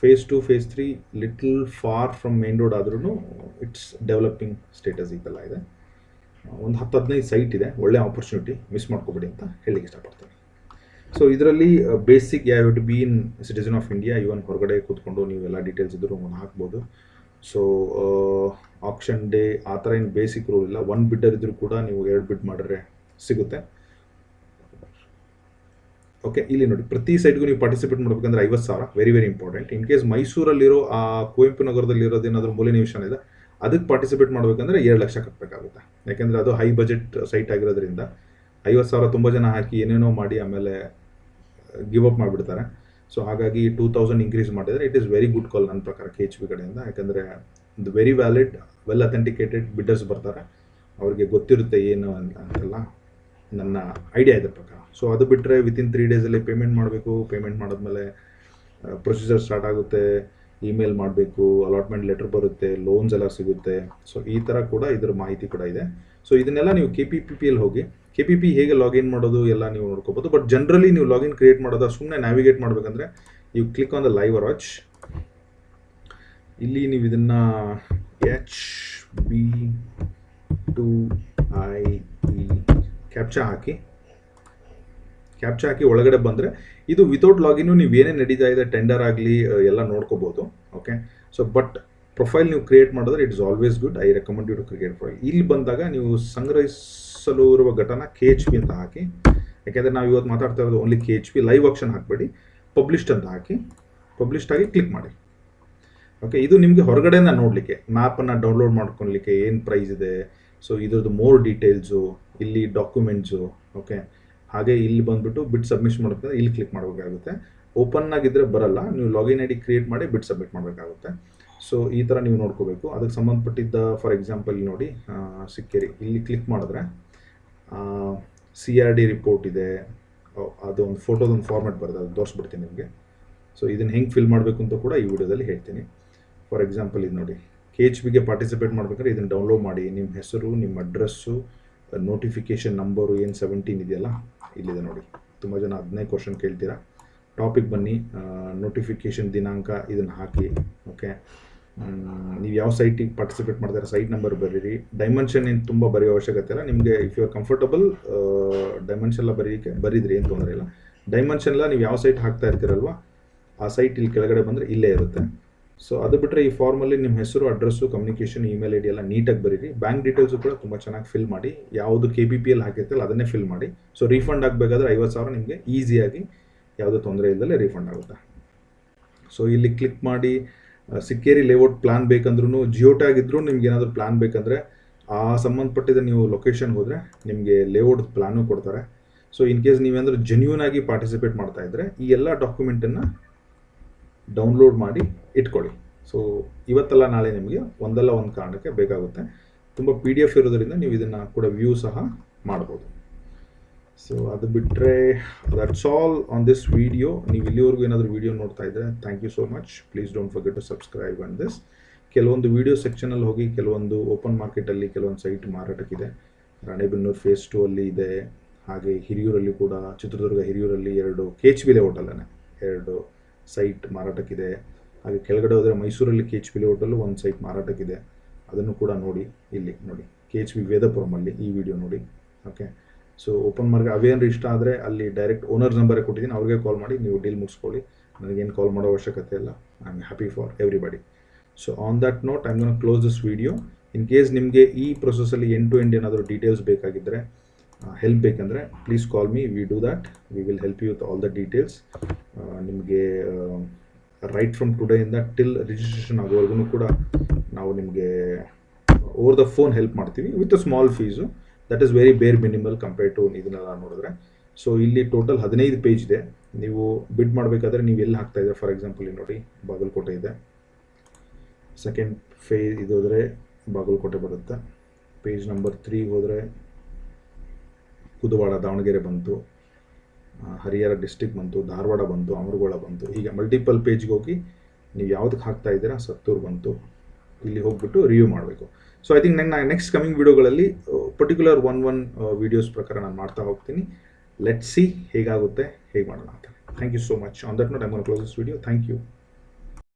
Phase two phase three little far from main road ಆದ್ರೂ ಇಟ್ಸ್ ಡೆವಲಪಿಂಗ್ ಸ್ಟೇಟಸ್ ಇದೆಲ್ಲ ಇದೆ. ಒಂದು ಹತ್ತು ಹದಿನೈದು ಸೈಟ್ ಇದೆ, ಒಳ್ಳೆ ಆಪರ್ಚುನಿಟಿ ಮಿಸ್ ಮಾಡ್ಕೋಬೇಡಿ ಅಂತ ಹೇಳಲಿಕ್ಕೆ ಇಷ್ಟಪಡ್ತೀನಿ. ಸೊ ಇದರಲ್ಲಿ ಬೇಸಿಕ್ ಯಾವ to be in citizen of India even ಹೊರಗಡೆ ಕೂತ್ಕೊಂಡು ನೀವು ಎಲ್ಲ ಡೀಟೇಲ್ಸ್ ಇದ್ದರೂ ಹಾಕ್ಬೋದು. ಸೊ ಆಪ್ಷನ್ ಡೇ ಆ ಥರ ಏನು ಬೇಸಿಕ್ ರೂಲ್ ಇಲ್ಲ. ಒನ್ ಬಿಡ್ಡರ್ ಇದ್ದರೂ ಕೂಡ ನೀವು ಎರಡು ಬಿಡ್ ಮಾಡಿದ್ರೆ ಸಿಗುತ್ತೆ. ಓಕೆ ಇಲ್ಲಿ ನೋಡಿ, ಪ್ರತಿ ಸೈಟ್ಗೂ ನೀವು ಪಾರ್ಟಿಸಿಪೇಟ್ ಮಾಡಬೇಕಂದ್ರೆ ಐವತ್ತು ಸಾವಿರ. Very very important in case ಮೈಸೂರಲ್ಲಿರೋ, ಆ, ಕುವೆಂಪು ನಗರದಲ್ಲಿರೋದು ಏನಾದರೂ ಮೂಲೆ ನಿವೇಶನ ಇದೆ, ಅದಕ್ಕೆ ಪಾರ್ಟಿಸಿಪೇಟ್ ಮಾಡಬೇಕಂದ್ರೆ ಎರಡು ಲಕ್ಷ ಕಟ್ಟಬೇಕಾಗುತ್ತೆ ಯಾಕೆಂದರೆ ಅದು ಹೈ ಬಜೆಟ್ ಸೈಟ್ ಆಗಿರೋದ್ರಿಂದ ಐವತ್ತು ಸಾವಿರ ತುಂಬ ಜನ ಹಾಕಿ ಏನೇನೋ ಮಾಡಿ ಆಮೇಲೆ ಗಿವ್ ಅಪ್ ಮಾಡಿಬಿಡ್ತಾರೆ. ಸೊ ಹಾಗಾಗಿ ಟೂ ತೌಸಂಡ್ ಇನ್ಕ್ರೀಸ್ ಮಾಡಿದರೆ it is very good call ನನ್ನ ಪ್ರಕಾರ ಕೆ ಎಚ್ ಬಿ ಕಡೆಯಿಂದ. ಯಾಕಂದರೆ very valid well authenticated bidders ಬರ್ತಾರೆ. ಅವ್ರಿಗೆ ಗೊತ್ತಿರುತ್ತೆ ಏನು ಅಂತ ಅಂತೆಲ್ಲ. ನನ್ನ ಐಡಿಯಾ ಇದೆ ಪ್ರಕಾರ. ಸೊ ಅದು ಬಿಟ್ಟರೆ ವಿತಿನ್ ತ್ರೀ ಡೇಸಲ್ಲಿ ಪೇಮೆಂಟ್ ಮಾಡಬೇಕು ಪೇಮೆಂಟ್ ಮಾಡಿದ್ಮೇಲೆ ಪ್ರೊಸೀಜರ್ ಸ್ಟಾರ್ಟ್ ಆಗುತ್ತೆ ಇಮೇಲ್ ಮಾಡಬೇಕು ಅಲಾಟ್ಮೆಂಟ್ ಲೆಟರ್ ಬರುತ್ತೆ ಲೋನ್ಸ್ ಎಲ್ಲ ಸಿಗುತ್ತೆ. ಸೊ ಈ ಥರ ಕೂಡ ಇದ್ರ ಮಾಹಿತಿ ಕೂಡ ಇದೆ. ಸೊ ಇದನ್ನೆಲ್ಲ ನೀವು ಕೆ ಪಿ ಪಿ ಪಿಯಲ್ಲಿ ಹೋಗಿ ಕೆ ಪಿ ಪಿ ಹೇಗೆ ಲಾಗಿನ್ ಮಾಡೋದು ಎಲ್ಲ ನೀವು ನೋಡ್ಕೋಬೋದು. ಬಟ್ ಜನರಲಿ ನೀವು ಲಾಗಿನ್ ಕ್ರಿಯೇಟ್ ಮಾಡೋದ ಸುಮ್ಮನೆ ನ್ಯಾವಿಗೇಟ್ ಮಾಡಬೇಕಂದ್ರೆ you click on the live watch ಇಲ್ಲಿ ನೀವು ಇದನ್ನ H B two I E captcha hockey. Captcha ಹಾಕಿ ಒಳಗಡೆ ಬಂದರೆ ಇದು ವಿತೌಟ್ ಲಾಗಿನ್ನು ನೀವು ಏನೇ ನಡೀತಾ ಇದೆ ಟೆಂಡರ್ ಆಗಲಿ ಎಲ್ಲ ನೋಡ್ಕೋಬೋದು. ಓಕೆ ಸೊ ಬಟ್ ಪ್ರೊಫೈಲ್ ನೀವು ಕ್ರಿಯೇಟ್ ಮಾಡಿದ್ರೆ it's always good I recommend you to create profile ಇಲ್ಲಿ ಬಂದಾಗ ನೀವು ಸಂಗ್ರಹಿಸಲು ಇರುವ ಘಟನ ಕೆ ಎಚ್ ಪಿ ಅಂತ ಹಾಕಿ. ಯಾಕೆಂದರೆ ನಾವು ಇವತ್ತು ಮಾತಾಡ್ತಾ ಇರೋದು only K H P live option ಹಾಕಬೇಡಿ. ಪಬ್ಲಿಷ್ಡ್ ಅಂತ ಹಾಕಿ. ಪಬ್ಲಿಷ್ಡ್ ಆಗಿ ಕ್ಲಿಕ್ ಮಾಡಿ. ಓಕೆ ಇದು ನಿಮಗೆ ಹೊರಗಡೆಯಿಂದ ನೋಡಲಿಕ್ಕೆ ಮ್ಯಾಪನ್ನು ಡೌನ್ಲೋಡ್ ಮಾಡ್ಕೊಳ್ಲಿಕ್ಕೆ ಏನು ಪ್ರೈಸ್ ಇದೆ ಸೊ ಇದ್ರದ್ದು ಮೋರ್ ಡೀಟೇಲ್ಸು ಇಲ್ಲಿ ಡಾಕ್ಯುಮೆಂಟ್ಸು ಓಕೆ ಹಾಗೆ ಇಲ್ಲಿ ಬಂದುಬಿಟ್ಟು ಬಿಟ್ ಸಬ್ಮಿಟ್ ಮಾಡಬೇಕಾದ್ರೆ ಇಲ್ಲಿ ಕ್ಲಿಕ್ ಮಾಡಬೇಕಾಗುತ್ತೆ. ಓಪನ್ ಆಗಿದ್ದರೆ ಬರಲ್ಲ. ನೀವು ಲಾಗಿನ್ ಐ ಡಿ ಕ್ರಿಯೇಟ್ ಮಾಡಿ ಬಿಟ್ ಸಬ್ಮಿಟ್ ಮಾಡಬೇಕಾಗುತ್ತೆ. ಸೊ ಈ ಥರ ನೀವು ನೋಡ್ಕೋಬೇಕು. ಅದಕ್ಕೆ ಸಂಬಂಧಪಟ್ಟಿದ್ದ ಫಾರ್ ಎಕ್ಸಾಂಪಲ್ ನೋಡಿ ಸಿಕ್ಕೇರಿ. ಇಲ್ಲಿ ಕ್ಲಿಕ್ ಮಾಡಿದ್ರೆ ಸಿ ಆರ್ ಡಿ ರಿಪೋರ್ಟ್ ಇದೆ. ಅದು ಒಂದು ಫೋಟೋದೊಂದು ಫಾರ್ಮೆಟ್ ಬರುತ್ತೆ ಅದು ತೋರಿಸ್ಬಿಡ್ತೀನಿ ನಿಮಗೆ. ಸೊ ಇದನ್ನು ಹೆಂಗೆ ಫಿಲ್ ಮಾಡಬೇಕು ಅಂತ ಕೂಡ ಈ ವಿಡಿಯೋದಲ್ಲಿ ಹೇಳ್ತೀನಿ. ಫಾರ್ ಎಕ್ಸಾಂಪಲ್ ಇದು ನೋಡಿ. ಕೆ ಎಚ್ ಬಿಗೆ ಪಾರ್ಟಿಸಿಪೇಟ್ ಮಾಡ್ಬೇಕಾದ್ರೆ ಇದನ್ನು ಡೌನ್ಲೋಡ್ ಮಾಡಿ. ನಿಮ್ಮ ಹೆಸರು ನಿಮ್ಮ ಅಡ್ರೆಸ್ಸು ನೋಟಿಫಿಕೇಷನ್ ನಂಬರು ಏನು ಸೆವೆಂಟೀನ್ ಇದೆಯಲ್ಲ, ಇಲ್ಲಿದೆ ನೋಡಿ. ತುಂಬ ಜನ ಹದಿನೈದು ಕ್ವಶನ್ ಕೇಳ್ತೀರಾ. ಟಾಪಿಕ್ ಬನ್ನಿ. ನೋಟಿಫಿಕೇಷನ್ ದಿನಾಂಕ ಇದನ್ನು ಹಾಕಿ ಓಕೆ ನೀವು ಯಾವ ಸೈಟಿಗೆ ಪಾರ್ಟಿಸಿಪೇಟ್ ಮಾಡ್ತಾರೆ ಸೈಟ್ ನಂಬರ್ ಬರೀರಿ. ಡೈಮೆನ್ಷನ್ ಏನು ತುಂಬ ಬರೆಯೋ ಅವಶ್ಯಕತೆ ಇಲ್ಲ. ನಿಮಗೆ if you are comfortable dimension ಎಲ್ಲ ಬರೀಕೆ ಬರೀದ್ರಿ, ಏನು ತೊಂದರೆ ಇಲ್ಲ. ಡೈಮೆನ್ಷನ್ ಎಲ್ಲ ನೀವು ಯಾವ ಸೈಟ್ ಹಾಕ್ತಾ ಇರ್ತೀರಲ್ವ, ಆ ಸೈಟ್ ಇಲ್ಲಿ ಕೆಳಗಡೆ ಬಂದರೆ ಇಲ್ಲೇ ಇರುತ್ತೆ. ಸೊ ಅದು ಬಿಟ್ಟರೆ ಈ ಫಾರ್ಮಲ್ಲಿ ನಿಮ್ಮ ಹೆಸರು address communication email I D ಎಲ್ಲ ನೀಟಾಗಿ ಬರೀರಿ. ಬ್ಯಾಂಕ್ ಡೀಟೇಲ್ಸು ಕೂಡ ತುಂಬ ಚೆನ್ನಾಗಿ ಫಿಲ್ ಮಾಡಿ. ಯಾವುದು ಕೆ ಬಿ ಪಿ ಎಲ್ ಹಾಕಿರ್ತಲ್ಲ ಅದನ್ನೇ ಫಿಲ್ ಮಾಡಿ. ಸೊ ರೀಫಂಡ್ ಆಗಬೇಕಾದ್ರೆ ಐವತ್ತು ಸಾವಿರ ನಿಮಗೆ ಈಸಿಯಾಗಿ ಯಾವುದೇ ತೊಂದರೆ ಇಲ್ಲದೆ ರೀಫಂಡ್ ಆಗುತ್ತೆ. ಸೊ ಇಲ್ಲಿ ಕ್ಲಿಕ್ ಮಾಡಿ ಸಿಕ್ಕೇರಿ ಲೇಔಟ್ ಪ್ಲಾನ್ ಬೇಕಂದ್ರೂ ಜಿಯೋ ಟ್ಯಾಗ್ ಇದ್ರೂ ನಿಮ್ಗೆ ಏನಾದರೂ ಪ್ಲಾನ್ ಬೇಕಂದರೆ, ಆ ಸಂಬಂಧಪಟ್ಟಿದ ನೀವು ಲೊಕೇಶನ್ಗೆ ಹೋದರೆ ನಿಮಗೆ ಲೇಔಟ್ ಪ್ಲಾನು ಕೊಡ್ತಾರೆ. ಸೊ ಇನ್ ಕೇಸ್ ನೀವೇಂದ್ರೆ ಜೆನ್ಯೂನ್ ಆಗಿ ಪಾರ್ಟಿಸಿಪೇಟ್ ಮಾಡ್ತಾ ಇದ್ದರೆ ಈ ಎಲ್ಲ ಡಾಕ್ಯುಮೆಂಟನ್ನು ಡೌನ್ಲೋಡ್ ಮಾಡಿ ಇಟ್ಕೊಳ್ಳಿ. ಸೊ ಇವತ್ತಲ್ಲ ನಾಳೆ ನಿಮಗೆ ಒಂದಲ್ಲ ಒಂದು ಕಾರಣಕ್ಕೆ ಬೇಕಾಗುತ್ತೆ. ತುಂಬ ಪಿ ಡಿ ಎಫ್ ಇರೋದ್ರಿಂದ ನೀವು ಇದನ್ನು ಕೂಡ ವ್ಯೂ ಸಹ ಮಾಡ್ಬೋದು. ಸೊ ಅದು ಬಿಟ್ಟರೆ that's all on this video ನೀವು ಇಲ್ಲಿವರೆಗೂ ಏನಾದರೂ ವಿಡಿಯೋ ನೋಡ್ತಾ ಇದ್ದರೆ thank you so much please don't forget to subscribe on this ಕೆಲವೊಂದು ವಿಡಿಯೋ ಸೆಕ್ಷನಲ್ಲಿ ಹೋಗಿ ಕೆಲವೊಂದು ಓಪನ್ ಮಾರ್ಕೆಟಲ್ಲಿ ಕೆಲವೊಂದು ಸೈಟ್ ಮಾರಾಟಕ್ಕಿದೆ. ರಾಣೆಬೆನ್ನೂರು ಫೇಸ್ ಟು ಅಲ್ಲಿ ಇದೆ. ಹಾಗೆ ಹಿರಿಯೂರಲ್ಲಿ ಕೂಡ ಚಿತ್ರದುರ್ಗ ಹಿರಿಯೂರಲ್ಲಿ ಎರಡು ಕೆ ಎಚ್ ಬಿಲೆ ಎರಡು ಸೈಟ್ ಮಾರಾಟಕ್ಕಿದೆ. ಹಾಗೆ ಕೆಳಗಡೆ ಹೋದರೆ ಮೈಸೂರಲ್ಲಿ ಕೆ ಎಚ್ ಪಿಲಿ ಹೋಟೆಲ್ ಒಂದು ಸೈಟ್ ಮಾರಾಟಕ್ಕಿದೆ. ಅದನ್ನು ಕೂಡ ನೋಡಿ, ಇಲ್ಲಿ ನೋಡಿ. ಕೆ ಎಚ್ ಪಿ ವೇದಪುರಮಲ್ಲಿ ಈ ವಿಡಿಯೋ ನೋಡಿ. ಓಕೆ ಸೊ ಓಪನ್ ಮಾರ್ಕೆಟ್ ಅವೇನು ಇಷ್ಟ ಆದರೆ ಅಲ್ಲಿ ಡೈರೆಕ್ಟ್ ಓನರ್ ನಂಬರೇ ಕೊಟ್ಟಿದ್ದೀನಿ. ಅವ್ರಿಗೆ ಕಾಲ್ ಮಾಡಿ, ನೀವು ಡೀಲ್ ಮುಗಿಸ್ಕೊಳ್ಳಿ. ನನಗೇನು ಕಾಲ್ ಮಾಡೋ ಅವಶ್ಯಕತೆ ಇಲ್ಲ. I am happy for everybody so on that note I gonna close this video in case ನಿಮಗೆ ಈ ಪ್ರೊಸೆಸಲ್ಲಿ ಎಂಡ್ ಟು ಎಂಡ್ ಏನಾದರೂ ಡೀಟೇಲ್ಸ್ ಬೇಕಾಗಿದ್ದರೆ ಹೆಲ್ಪ್ ಬೇಕಂದರೆ please call me we do that we will help you with all the details ನಿಮಗೆ ರೈಟ್ ಫ್ರಮ್ ಟುಡೇಯಿಂದ ಟಿಲ್ ರಿಜಿಸ್ಟ್ರೇಷನ್ ಆಗೋವರೆಗೂ ಕೂಡ ನಾವು ನಿಮಗೆ ಓವರ್ ದ ಫೋನ್ ಹೆಲ್ಪ್ ಮಾಡ್ತೀವಿ with a small fees that is very bare minimal compare to ಇದನ್ನೆಲ್ಲ ನೋಡಿದ್ರೆ. ಸೊ ಇಲ್ಲಿ ಟೋಟಲ್ ಹದಿನೈದು ಪೇಜ್ ಇದೆ. ನೀವು ಬಿಡ್ ಮಾಡಬೇಕಾದ್ರೆ ನೀವು ಎಲ್ಲಿ ಹಾಕ್ತಾ ಇದ್ದೀರಾ? ಫಾರ್ ಎಕ್ಸಾಂಪಲ್ ಇಲ್ಲಿ ನೋಡಿ, ಬಾಗಲಕೋಟೆ ಇದೆ. ಸೆಕೆಂಡ್ ಫೇಜ್ ಇದು ಹೋದರೆ ಬಾಗಲಕೋಟೆ ಬರುತ್ತೆ. ಪೇಜ್ ನಂಬರ್ ತ್ರೀ ಹೋದರೆ ಕುದುವಾಡ ದಾವಣಗೆರೆ ಬಂತು. ಹರಿಹರ ಡಿಸ್ಟಿಕ್ ಬಂತು, ಧಾರವಾಡ ಬಂತು ಅಮರಗೋಳ ಬಂತು, ಹೀಗೆ ಮಲ್ಟಿಪಲ್ ಪೇಜ್ಗೆ ಹೋಗಿ ನೀವು ಯಾವುದಕ್ಕೆ ಹಾಕ್ತಾ ಇದ್ದೀರಾ, ಸತ್ತೂರು ಬಂತು, ಇಲ್ಲಿ ಹೋಗ್ಬಿಟ್ಟು ರಿವ್ಯೂ ಮಾಡಬೇಕು. ಸೊ ಐ ಥಿಂಕ್ ನಂಗೆ ನೆಕ್ಸ್ಟ್ ಕಮಿಂಗ್ ವಿಡಿಯೋಗಳಲ್ಲಿ ಪರ್ಟಿಕ್ಯುಲರ್ ಒನ್ ಒನ್ ವೀಡಿಯೋಸ್ ಪ್ರಕಾರ ನಾನು ಮಾಡ್ತಾ ಹೋಗ್ತೀನಿ. ಲೆಟ್ ಸಿ ಹೇಗಾಗುತ್ತೆ, ಹೇಗೆ ಮಾಡೋಣ ಅಂತ. Thank you so much on that note I'm close this video thank you